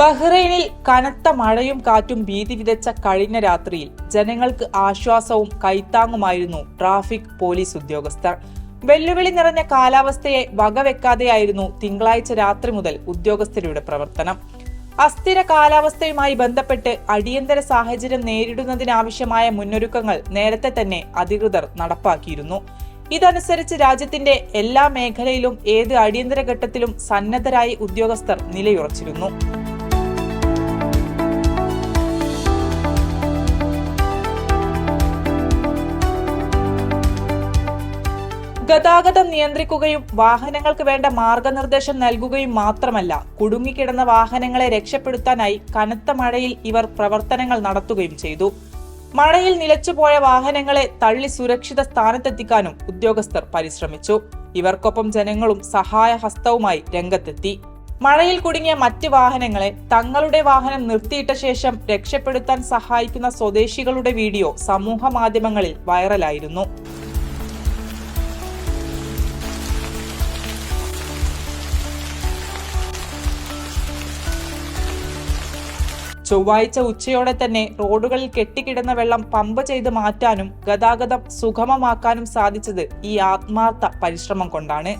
ബഹ്റൈനിൽ കനത്ത മഴയും കാറ്റും ഭീതി വിതച്ച കഴിഞ്ഞ രാത്രിയിൽ ജനങ്ങൾക്ക് ആശ്വാസവും കൈത്താങ്ങുമായിരുന്നു ട്രാഫിക് പോലീസ് ഉദ്യോഗസ്ഥർ. വെല്ലുവിളി നിറഞ്ഞ കാലാവസ്ഥയെ വകവെക്കാതെയായിരുന്നു തിങ്കളാഴ്ച രാത്രി മുതൽ ഉദ്യോഗസ്ഥരുടെ പ്രവർത്തനം. അസ്ഥിര കാലാവസ്ഥയുമായി ബന്ധപ്പെട്ട് അടിയന്തര സാഹചര്യം നേരിടുന്നതിനാവശ്യമായ മുന്നൊരുക്കങ്ങൾ നേരത്തെ തന്നെ അധികൃതർ നടപ്പാക്കിയിരുന്നു. ഇതനുസരിച്ച് രാജ്യത്തിന്റെ എല്ലാ മേഖലയിലും ഏത് അടിയന്തര ഘട്ടത്തിലും സന്നദ്ധരായി ഉദ്യോഗസ്ഥർ നിലയുറച്ചിരുന്നു. ഗതാഗതം നിയന്ത്രിക്കുകയും വാഹനങ്ങൾക്ക് വേണ്ട മാർഗനിർദ്ദേശം നൽകുകയും മാത്രമല്ല കുടുങ്ങിക്കിടന്ന വാഹനങ്ങളെ രക്ഷപ്പെടുത്താനായി കനത്ത മഴയിൽ ഇവർ പ്രവർത്തനങ്ങൾ നടത്തുകയും ചെയ്തു. മഴയിൽ നിലച്ചുപോയ വാഹനങ്ങളെ തള്ളി സുരക്ഷിത സ്ഥാനത്തെത്തിക്കാനും ഉദ്യോഗസ്ഥർ പരിശ്രമിച്ചു. ഇവർക്കൊപ്പം ജനങ്ങളും സഹായഹസ്തവുമായി രംഗത്തെത്തി. മഴയിൽ കുടുങ്ങിയ മറ്റ് വാഹനങ്ങളെ തങ്ങളുടെ വാഹനം നിർത്തിയിട്ട ശേഷം രക്ഷപ്പെടുത്താൻ സഹായിക്കുന്ന സ്വദേശികളുടെ വീഡിയോ സമൂഹ മാധ്യമങ്ങളിൽ വൈറലായിരുന്നു. ചൊവ്വാഴ്ച ഉച്ചയോടെ തന്നെ റോഡുകളിൽ കെട്ടിക്കിടന്ന വെള്ളം പമ്പ് ചെയ്ത് മാറ്റാനും ഗതാഗതം സുഗമമാക്കാനും സാധിച്ചത് ഈ ആത്മാർത്ഥ പരിശ്രമം കൊണ്ടാണ്.